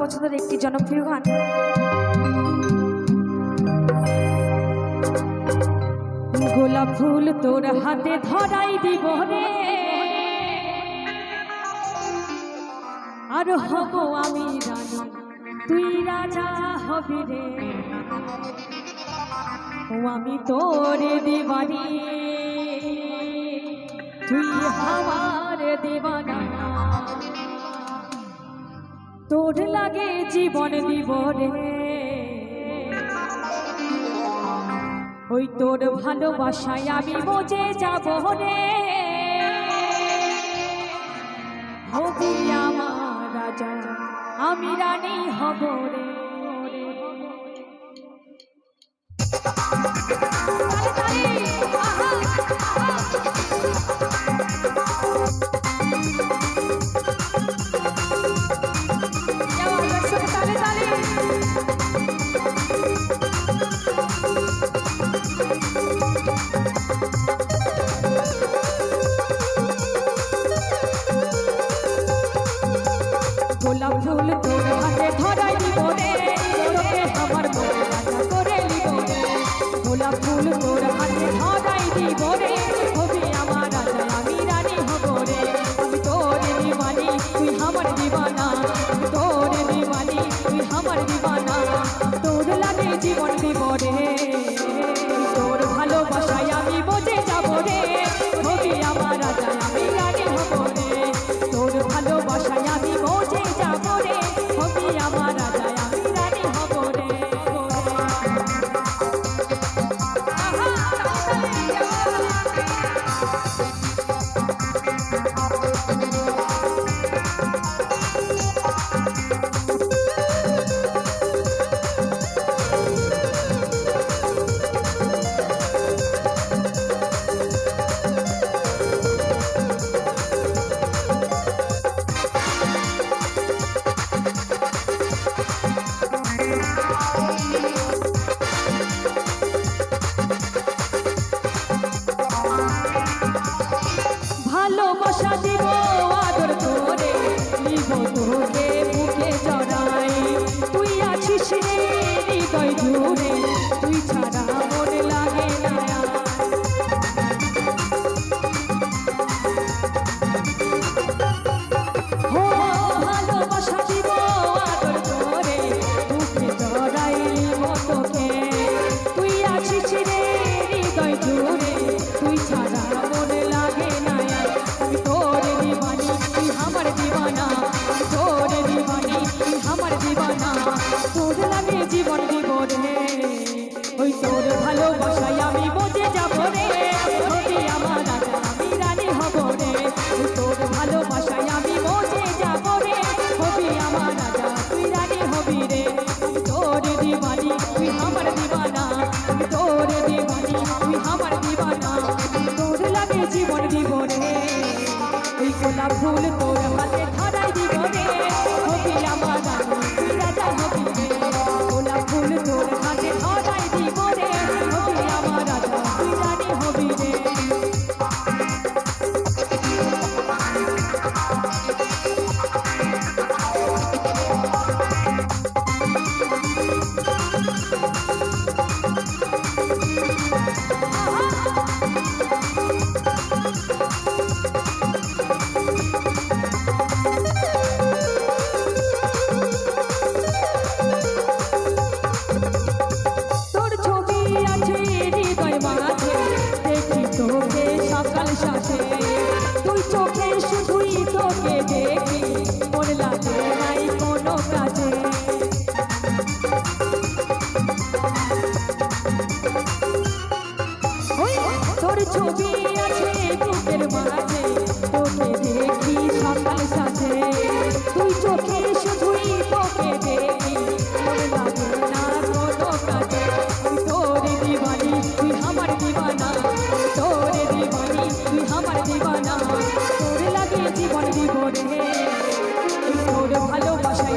পছন্দের একটি জনপ্রিয় গান। গোলাপ ফুল তোর হাতে ধরাই দিব রে। আর হব আমি রানী, তুই রাজা হবি রে। ও আমি তোর দিবানি তুই আমার দিবানা তোর লাগে জীবন দিব রে ওই তোর ভালোবাসায় আমি বোঝে যাব রে আমার রাজা, আমি রানী হব রে Thank you. see how many people. ঘুরে তুই তোর ছবি আছে বুকের মাঝে তোকে দেখি সকাল সাথে। তুই চোখে শুধুই তোকে দেখি তোর লাগে না কোনো কাজে। তোর দিবানি তুই আমার দিবানা তোর দিবানি তুই আমার দিবানা তোর লাগে জীবন দিব রে, তোর ভালোবাসায়